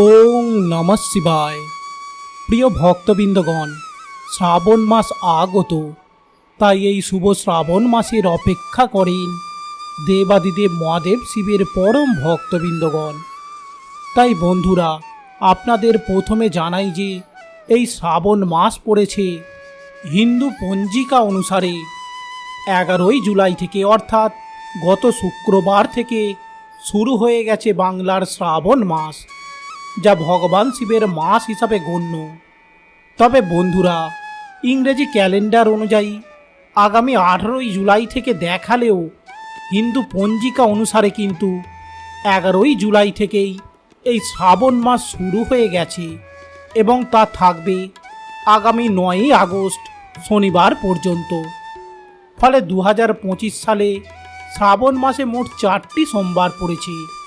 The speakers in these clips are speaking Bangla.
ওং নম শিবায়। প্রিয় ভক্তবৃন্দগণ, শ্রাবণ মাস আগত, তাই এই শুভ শ্রাবণ মাসের অপেক্ষা করেন দেবাদিদেব মহাদেব শিবের পরম ভক্তবৃন্দগণ। তাই বন্ধুরা, আপনাদের প্রথমে জানাই যে, এই শ্রাবণ মাস পড়েছে হিন্দু পঞ্জিকা অনুসারে এগারোই জুলাই থেকে, অর্থাৎ গত শুক্রবার থেকে শুরু হয়ে গেছে বাংলার শ্রাবণ মাস। যা ভগবান শিবের মাস হিসাবে গণ্য। তবে বন্ধুরা, ইংরেজি ক্যালেন্ডার অনুযায়ী আগামী আঠারোই জুলাই থেকে দেখালেও হিন্দু পঞ্জিকা অনুসারে কিন্তু এগারোই জুলাই থেকেই এই শ্রাবণ মাস শুরু হয়ে গেছে এবং তা থাকবে আগামী নয়ই আগস্ট শনিবার পর্যন্ত। ফলে দু হাজার পঁচিশ সালে শ্রাবণ মাসে মোট চারটি সোমবার পড়েছে।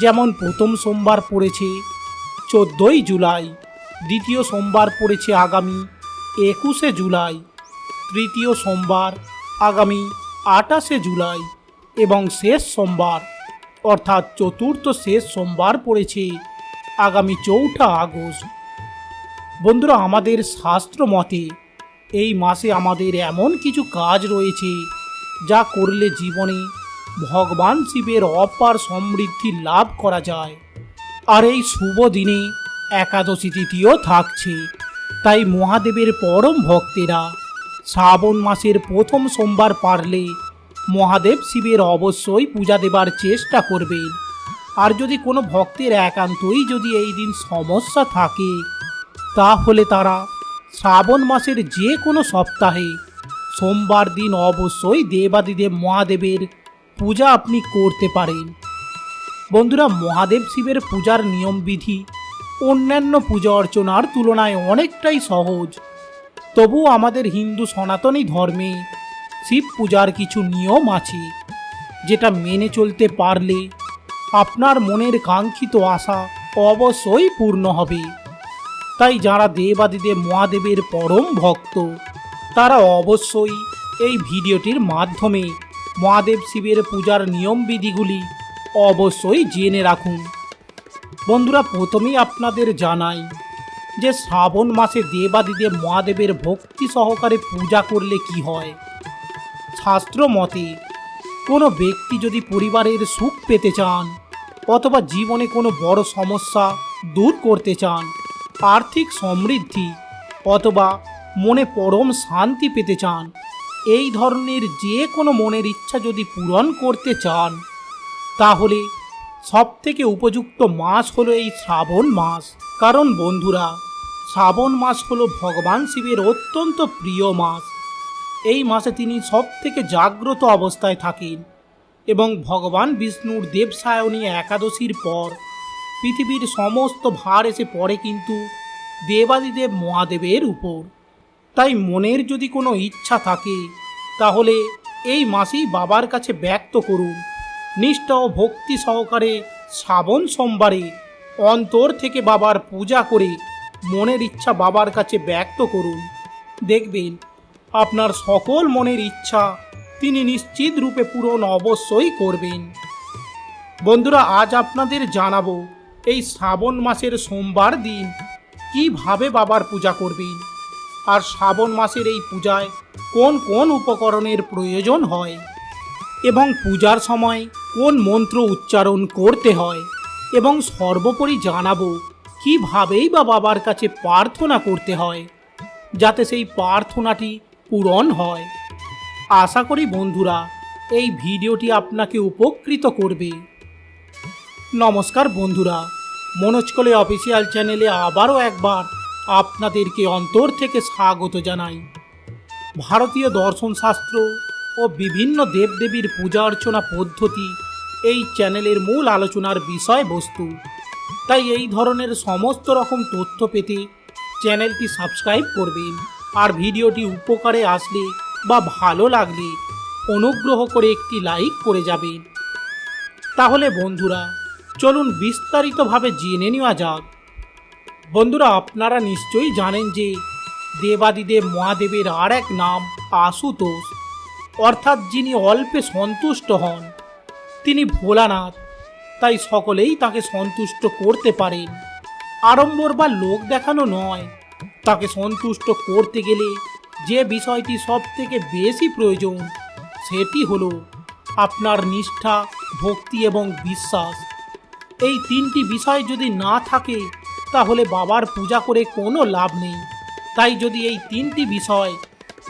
যেমন প্রথম সোমবার পড়েছে চোদ্দোই জুলাই। দ্বিতীয় সোমবার পড়েছে আগামী একুশে জুলাই। তৃতীয় সোমবার আগামী আটাশে জুলাই এবং শেষ সোমবার, অর্থাৎ চতুর্থ শেষ সোমবার পড়েছে আগামী চৌঠা আগস্ট। বন্ধুরা, আমাদের শাস্ত্র মতে এই মাসে আমাদের এমন কিছু কাজ রয়েছে যা করলে জীবনে ভগবান শিবের অপার সমৃদ্ধি লাভ করা যায়। আর এই শুভ দিনে একাদশী তিথিও থাকছে। তাই মহাদেবের পরম ভক্তেরা শ্রাবণ মাসের প্রথম সোমবার পারলে মহাদেব শিবের অবশ্যই পূজা দেবার চেষ্টা করবেন। আর যদি কোনো ভক্তের একান্তই যদি এই দিন সমস্যা থাকে, তাহলে তারা শ্রাবণ মাসের যে কোনো সপ্তাহে সোমবার দিন অবশ্যই দেবাদিদেব মহাদেবের পূজা আপনি করতে পারেন। বন্ধুরা মহাদেব শিবের পূজার নিয়মবিধি অন্যান্য পূজা অর্চনার তুলনায় অনেকটাই সহজ। তবুও আমাদের হিন্দু সনাতনী ধর্মে শিব পূজার কিছু নিয়ম আছে, যেটা মেনে চলতে পারলে আপনার মনের কাঙ্ক্ষিত আশা অবশ্যই পূর্ণ হবে। তাই যারা দেবাদিদেব মহাদেবের পরম ভক্ত, তারা অবশ্যই এই ভিডিওটির মাধ্যমে মহাদেব শিবের পূজার নিয়মবিধিগুলি অবশ্যই জেনে রাখুন। বন্ধুরা, প্রথমেই আপনাদের জানাই যে শ্রাবণ মাসে দেবাদিদেব মহাদেবের ভক্তি সহকারে পূজা করলে কি হয়। শাস্ত্র মতে, কোনো ব্যক্তি যদি পরিবারের সুখ পেতে চান অথবা জীবনে কোনো বড় সমস্যা দূর করতে চান, আর্থিক সমৃদ্ধি অথবা মনে পরম শান্তি পেতে চান, এই ধরনের যে কোনো মনের ইচ্ছা যদি পূরণ করতে চান তাহলে সবথেকে উপযুক্ত মাস হলো এই শ্রাবণ মাস। কারণ বন্ধুরা, শ্রাবণ মাস হলো ভগবান শিবের অত্যন্ত প্রিয় মাস। এই মাসে তিনি সব থেকে জাগ্রত অবস্থায় থাকেন এবং ভগবান বিষ্ণুর দেবসায়নী একাদশীর পর পৃথিবীর সমস্ত ভার এসে পড়ে কিন্তু দেবাদিদেব মহাদেবের উপর। তাই মনের যদি কোনো ইচ্ছা থাকে, তাহলে এই মাসেই বাবার কাছে ব্যক্ত করুন। নিষ্ঠা ও ভক্তি সহকারে শ্রাবণ সোমবারে অন্তর থেকে বাবার পূজা করে মনের ইচ্ছা বাবার কাছে ব্যক্ত করুন। দেখবেন, আপনার সকল মনের ইচ্ছা তিনি নিশ্চিত রূপে পূরণ অবশ্যই করবেন। বন্ধুরা, আজ আপনাদের জানাব এই শ্রাবণ মাসের সোমবার দিন কীভাবে বাবার পূজা করবেন আর শ্রাবণ মাসের এই পূজায় কোন কোন উপকরণের প্রয়োজন হয় এবং পূজার সময় কোন মন্ত্র উচ্চারণ করতে হয় এবং সর্বোপরি জানাব কিভাবেই বা বাবার কাছে প্রার্থনা করতে হয়, যাতে সেই প্রার্থনাটি পূরণ হয়। আশা করি বন্ধুরা, এই ভিডিওটি আপনাকে উপকৃত করবে। নমস্কার বন্ধুরা মনোজকলে অফিসিয়াল চ্যানেলে আবারও একবার আপনাদেরকে অন্তর থেকে স্বাগত জানাই। ভারতীয় দর্শনশাস্ত্র ও বিভিন্ন দেবদেবীর পূজা অর্চনা পদ্ধতি এই চ্যানেলের মূল আলোচনার বিষয়বস্তু। তাই এই ধরনের সমস্ত রকম তথ্য পেতে চ্যানেলটি সাবস্ক্রাইব করবেন। আর ভিডিওটি উপকারে আসলে বা ভালো লাগলে অনুগ্রহ করে একটি লাইক করে যাবেন। তাহলে বন্ধুরা, চলুন বিস্তারিতভাবে জেনে নেওয়া যাক। বন্ধুরা, আপনারা নিশ্চয়ই জানেন যে দেবাদিদেব মহাদেবের আর এক নাম আশুতোষ। অর্থাৎ যিনি অল্পে সন্তুষ্ট হন। তিনি ভোলানাথ। তাই সকলেই তাকে সন্তুষ্ট করতে পারেন আড়ম্বর বা লোক দেখানো নয়। তাকে সন্তুষ্ট করতে গেলে যে বিষয়টি সব থেকে বেশি প্রয়োজন, সেটি হলো আপনার নিষ্ঠা, ভক্তি এবং বিশ্বাস। এই তিনটি বিষয় যদি না থাকে, তাহলে বাবার পূজা করে কোনো লাভ নেই। তাই যদি এই তিনটি বিষয়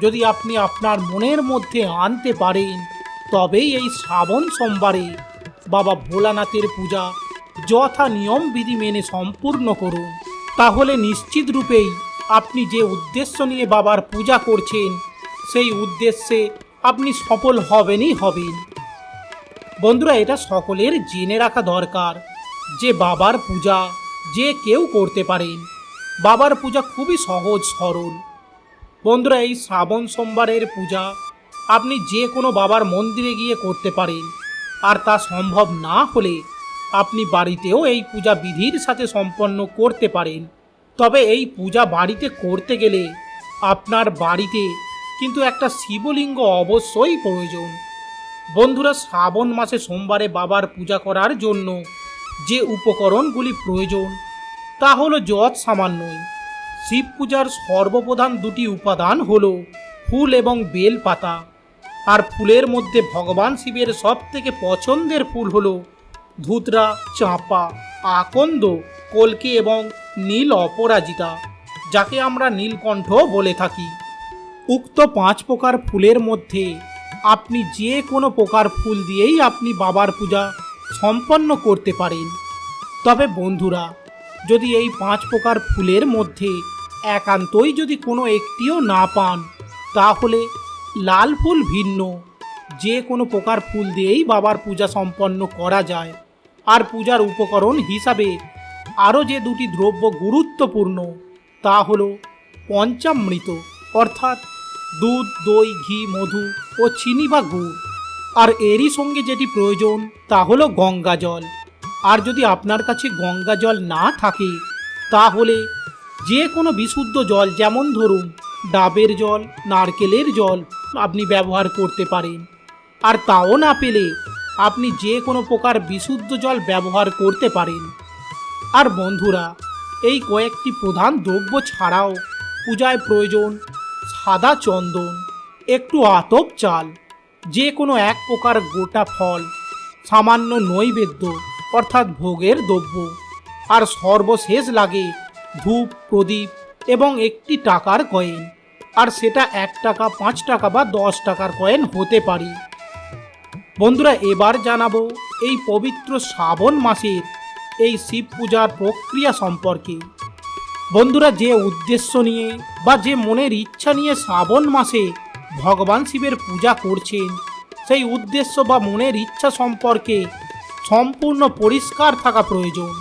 যদি আপনি আপনার মনের মধ্যে আনতে পারেন তবেই এই শ্রাবণ সোমবারে বাবা ভোলানাথের পূজা যথা নিয়ম বিধি মেনে সম্পূর্ণ করুন। তাহলে নিশ্চিত রূপেই আপনি যে উদ্দেশ্য নিয়ে বাবার পূজা করছেন, সেই উদ্দেশ্যে আপনি সফল হবেনই হবেন। বন্ধুরা, এটা সকলের জেনে রাখা দরকার যে বাবার পূজা যে কেউ করতে পারেন। বাবার পূজা খুবই সহজ সরল। বন্ধুরা, এই শ্রাবণ সোমবারের পূজা আপনি যে কোনো বাবার মন্দিরে গিয়ে করতে পারেন। আর তা সম্ভব না হলে আপনি বাড়িতেও এই পূজা বিধির সাথে সম্পন্ন করতে পারেন। তবে এই পূজা বাড়িতে করতে গেলে আপনার বাড়িতে কিন্তু একটা শিবলিঙ্গ অবশ্যই প্রয়োজন। বন্ধুরা, শ্রাবণ মাসে সোমবারে বাবার পূজা করার জন্য যে উপকরণগুলি প্রয়োজন, তা হলো যৎ সামান্যই শিব পূজার সর্বপ্রধান দুটি উপাদান হলো ফুল এবং বেল পাতা আর ফুলের মধ্যে ভগবান শিবের সব থেকে পছন্দের ফুল হল ধুতরা, চাঁপা, আকন্দ, কলকে এবং নীল অপরাজিতা, যাকে আমরা নীলকণ্ঠ বলে থাকি। উক্ত পাঁচ প্রকার ফুলের মধ্যে আপনি যে কোনো প্রকার ফুল দিয়েই আপনি বাবার পূজা সম্পন্ন করতে পারেন। তবে বন্ধুরা, যদি এই পাঁচ প্রকার ফুলের মধ্যে একান্তই যদি কোনো একটিও না পান, তাহলে লাল ফুল ভিন্ন। যে কোনো প্রকার ফুল দিয়েই বাবার পূজা সম্পন্ন করা যায়। আর পূজার উপকরণ হিসাবে আরও যে দুটি দ্রব্য গুরুত্বপূর্ণ, তা হল পঞ্চামৃত, অর্থাৎ দুধ, দই, ঘি, মধু ও চিনি বা গুড়। আর এরই সঙ্গে যেটি প্রয়োজন, তা হলো গঙ্গা জল। আর যদি আপনার কাছে গঙ্গা জল না থাকে, তাহলে যে কোনো বিশুদ্ধ জল, যেমন ধরুন ডাবের জল, নারকেলের জল আপনি ব্যবহার করতে পারেন। আর তাও না পেলে আপনি যে কোনো প্রকার বিশুদ্ধ জল ব্যবহার করতে পারেন। আর বন্ধুরা, এই কয়েকটি প্রধান দ্রব্য ছাড়াও পূজায় প্রয়োজন সাদা চন্দন, একটু আতপ চাল, যে কোনো এক প্রকার গোটা ফল, সামান্য নৈবেদ্য, অর্থাৎ ভোগের দ্রব্য। আর সর্বশেষ লাগে ধূপ, প্রদীপ এবং একটি টাকার কয়েন। আর সেটা এক টাকা, পাঁচ টাকা বা দশ টাকার কয়েন হতে পারে। বন্ধুরা, এবার জানাব এই পবিত্র শ্রাবণ মাসের এই শিব পূজার প্রক্রিয়া সম্পর্কে। বন্ধুরা, যে উদ্দেশ্য নিয়ে বা যে মনের ইচ্ছা নিয়ে শ্রাবণ মাসে ভগবান শিবের পূজা করছেন, সেই উদ্দেশ্য বা মনের ইচ্ছা সম্পর্কে সম্পূর্ণ পরিষ্কার থাকা প্রয়োজন।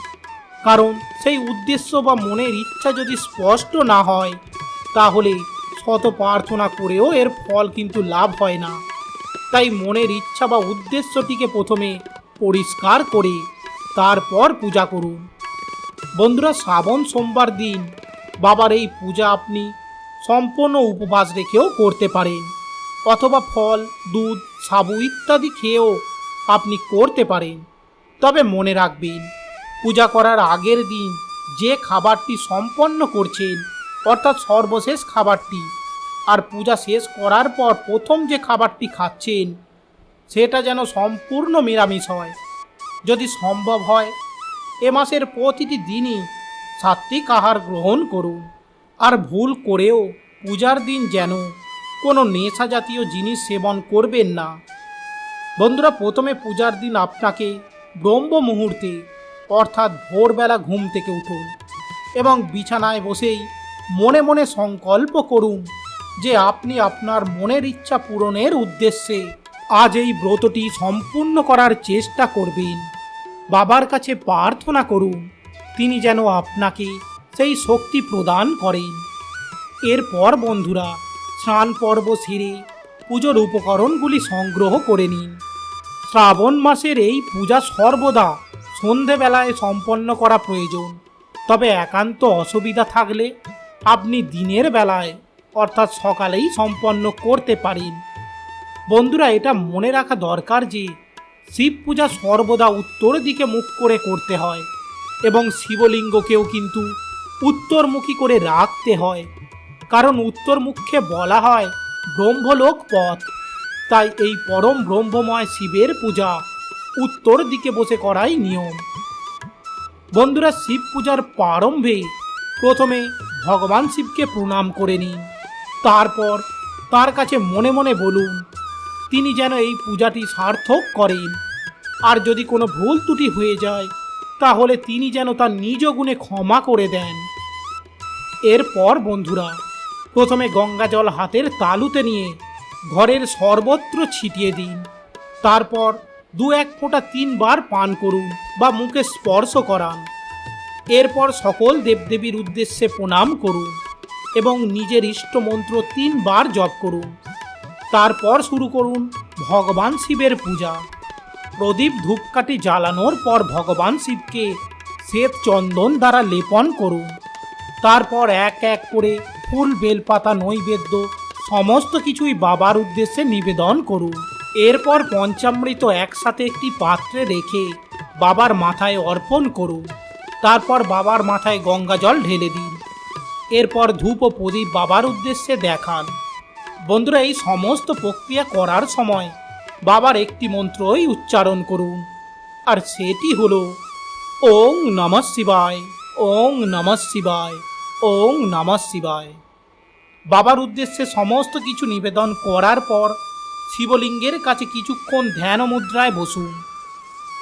কারণ সেই উদ্দেশ্য বা মনের ইচ্ছা যদি স্পষ্ট না হয়, তাহলে শত প্রার্থনা করেও এর ফল কিন্তু লাভ হয় না। তাই মনের ইচ্ছা বা উদ্দেশ্যটিকে প্রথমে পরিষ্কার করে তারপর পূজা করুন। বন্ধুরা, শ্রাবণ সোমবার দিন বাবার এই পূজা আপনি সম্পূর্ণ উপবাস রেখেও করতে পারেন। অথবা ফল, দুধ, সাবু ইত্যাদি খেয়েও আপনি করতে পারেন। তবে মনে রাখবেন, পূজা করার আগের দিন যে খাবারটি সম্পন্ন করছেন অর্থাৎ সর্বশেষ খাবারটি। আর পূজা শেষ করার পর প্রথম যে খাবারটি খাচ্ছেন, সেটা যেন সম্পূর্ণ নিরামিষ হয়। যদি সম্ভব হয়, এ মাসের প্রতিটি দিনই সাত্বিক আহার গ্রহণ করুন। আর ভুল করেও পূজার দিন যেন কোনো নেশা জাতীয় জিনিস সেবন করবেন না। বন্ধুরা, প্রথমে পূজার দিন আপনাকে ব্রহ্ম মুহূর্তে, অর্থাৎ ভোরবেলা ঘুম থেকে উঠুন এবং বিছানায় বসেই মনে মনে সংকল্প করুন যে আপনি আপনার মনের ইচ্ছা পূরণের উদ্দেশ্যে আজ এই ব্রতটি সম্পূর্ণ করার চেষ্টা করবেন। বাবার কাছে প্রার্থনা করুন, তিনি যেন আপনাকে সেই শক্তি প্রদান করেন। এরপর বন্ধুরা, স্নান পর্ব সেরে পুজোর উপকরণগুলি সংগ্রহ করে নিন। শ্রাবণ মাসের এই পূজা সর্বদা সন্ধেবেলায় সম্পন্ন করা প্রয়োজন। তবে একান্ত অসুবিধা থাকলে আপনি দিনের বেলায়, অর্থাৎ সকালেই সম্পন্ন করতে পারেন। বন্ধুরা, এটা মনে রাখা দরকার যে, শিব পূজা সর্বদা উত্তর দিকে মুখ করে করতে হয় এবং শিবলিঙ্গকেও কিন্তু উত্তরমুখী করে রাখতে হয়। কারণ উত্তরমুখে বলা হয় ব্রহ্মলোক পথ। তাই এই পরম ব্রহ্মময় শিবের পূজা উত্তর দিকে বসে করাই নিয়ম। বন্ধুরা, শিব পূজার প্রারম্ভে প্রথমে ভগবান শিবকে প্রণাম করে নিন। তারপর তার কাছে মনে মনে বলুন, তিনি যেন এই পূজাটি সার্থক করেন। আর যদি কোনো ভুল ত্রুটি হয়ে যায়, তাহলে তিনি যেন তার নিজ গুণে ক্ষমা করে দেন। এরপর বন্ধুরা, প্রথমে গঙ্গা জল হাতের তালুতে নিয়ে ঘরের সর্বত্র ছিটিয়ে দিন। তারপর দু এক ফোঁটা তিনবার পান করুন বা মুখে স্পর্শ করান। এরপর সকল দেবদেবীর উদ্দেশ্যে প্রণাম করুন এবং নিজের ইষ্ট মন্ত্র তিনবার জপ করুন। তারপর শুরু করুন ভগবান শিবের পূজা। প্রদীপ ধূপকাঠি জ্বালানোর পর ভগবান শিবকে শ্বেত চন্দন দ্বারা লেপন করুন। তারপর এক এক করে ফুল, বেলপাতা, নৈবেদ্য সমস্ত কিছুই বাবার উদ্দেশ্যে নিবেদন করুন। এরপর পঞ্চামৃত একসাথে একটি পাত্রে রেখে বাবার মাথায় অর্পণ করুন। তারপর বাবার মাথায় গঙ্গা জল ঢেলে দিন। এরপর ধূপ ও প্রদীপ বাবার উদ্দেশ্যে দেখান। বন্ধুরা, এই সমস্ত প্রক্রিয়া করার সময় বাবার একটি মন্ত্রই উচ্চারণ করুন। আর সেটি হলো, ওং নমঃ শিবায়, ওং নমঃ শিবায়, ওং নমঃ শিবায়। বাবার উদ্দেশ্যে সমস্ত কিছু নিবেদন করার পর শিবলিঙ্গের কাছে কিছুক্ষণ ধ্যান মুদ্রায় বসুন।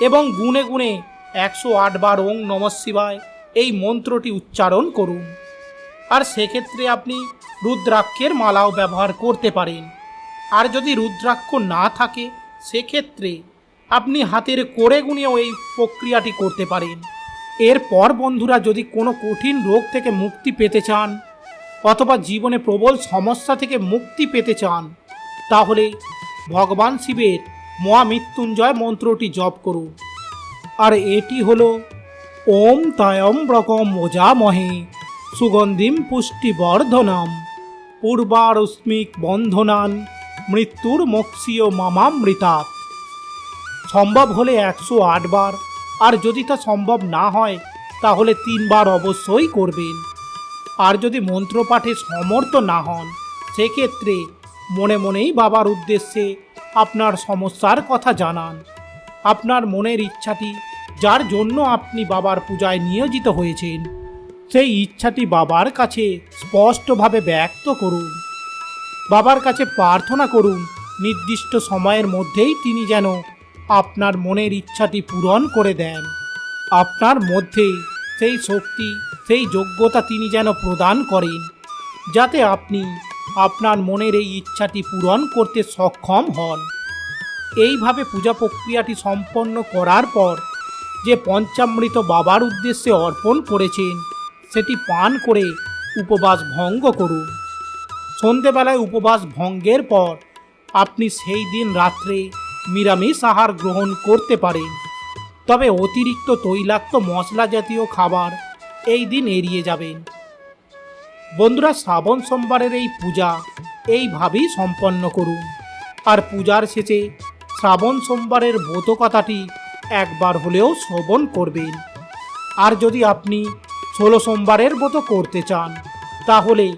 এবং গুনে গুনে একশো আটবার ওং নমঃ শিবায় এই মন্ত্রটি উচ্চারণ করুন। আর সেক্ষেত্রে আপনি রুদ্রাক্ষের মালাও ব্যবহার করতে পারেন। আর যদি রুদ্রাক্ষ না থাকে, সেক্ষেত্রে আপনি হাতের করে গুনেও এই প্রক্রিয়াটি করতে পারেন। এরপর বন্ধুরা যদি কোনো কঠিন রোগ থেকে মুক্তি পেতে চান, অথবা জীবনে প্রবল সমস্যা থেকে মুক্তি পেতে চান, তাহলে ভগবান শিবের মহামৃত্যুঞ্জয় মন্ত্রটি জপ করুন। আর এটি হলো ওম তায়ম রকম ওজামহে সুগন্ধিম পুষ্টিবর্ধনম। পূর্বারস্মিক বন্ধনান, মৃত্যুর মক্ষীয় মামামৃতাৎ। সম্ভব হলে একশো বার, আর যদি তা সম্ভব না হয়, তাহলে তিনবার অবশ্যই করবেন। আর যদি মন্ত্রপাঠে সমর্থ না হন, সেক্ষেত্রে মনে মনেই বাবার উদ্দেশ্যে আপনার সমস্যার কথা জানান। আপনার মনের ইচ্ছাটি যার জন্য আপনি বাবার পূজায় নিয়োজিত হয়েছেন। সেই ইচ্ছাটি বাবার কাছে স্পষ্টভাবে ব্যক্ত করুন। বাবার কাছে প্রার্থনা করুন, নির্দিষ্ট সময়ের মধ্যেই তিনি যেন আপনার মনের ইচ্ছাটি পূরণ করে দেন। আপনার মধ্যে সেই শক্তি, সেই যোগ্যতা তিনি যেন প্রদান করেন, যাতে আপনি আপনার মনের এই ইচ্ছাটি পূরণ করতে সক্ষম হন। এইভাবে পূজা প্রক্রিয়াটি সম্পন্ন করার পর যে পঞ্চামৃত বাবার উদ্দেশ্যে অর্পণ করেছেন, সেটি পান করে উপবাস ভঙ্গ করুন। সন্ধেবেলায় উপবাস ভঙ্গের পর আপনি সেই দিন রাত্রে নিরামিষ আহার গ্রহণ করতে পারেন। তবে অতিরিক্ত তৈলাক্ত মশলা জাতীয় খাবার এই দিন এড়িয়ে যাবেন। বন্ধুরা, শ্রাবণ সোমবারের এই পূজা এইভাবেই সম্পন্ন করুন। আর পূজার শেষে শ্রাবণ সোমবারের ব্রত কথাটি একবার হলেও শ্রবণ করবেন। আর যদি আপনি ষোলো সোমবারের ব্রত করতে চান, তাহলে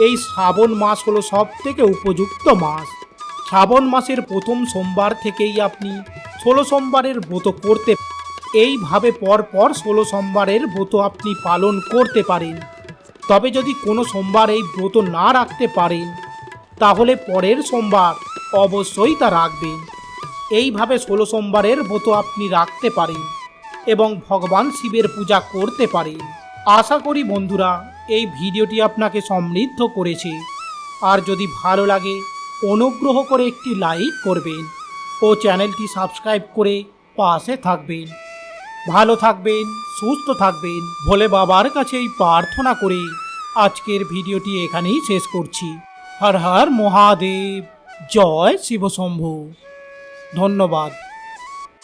এই শ্রাবণ মাস হলো সব থেকে উপযুক্ত মাস। শ্রাবণ মাসের প্রথম সোমবার থেকেই আপনি ষোলো সোমবারের ব্রত করতে এইভাবে পর পর ষোলো সোমবারের ব্রত আপনি পালন করতে পারেন। তবে যদি কোনো সোমবার এই ব্রত না রাখতে পারেন, তাহলে পরের সোমবার অবশ্যই তা রাখবেন। এইভাবে ষোলো সোমবারের ব্রত আপনি রাখতে পারেন এবং ভগবান শিবের পূজা করতে পারেন। আশা করি বন্ধুরা, এই ভিডিওটি আপনাকে সমৃদ্ধ করেছে। আর যদি ভালো লাগে, অনুগ্রহ করে একটি লাইক করবেন ও চ্যানেলটি সাবস্ক্রাইব করে পাশে থাকবেন। ভালো থাকবেন, সুস্থ থাকবেন ভোলে বাবার কাছে এই প্রার্থনা করে আজকের ভিডিওটি এখানেই শেষ করছি। হর হর মহাদেব, জয় শিবশম্ভু। ধন্যবাদ।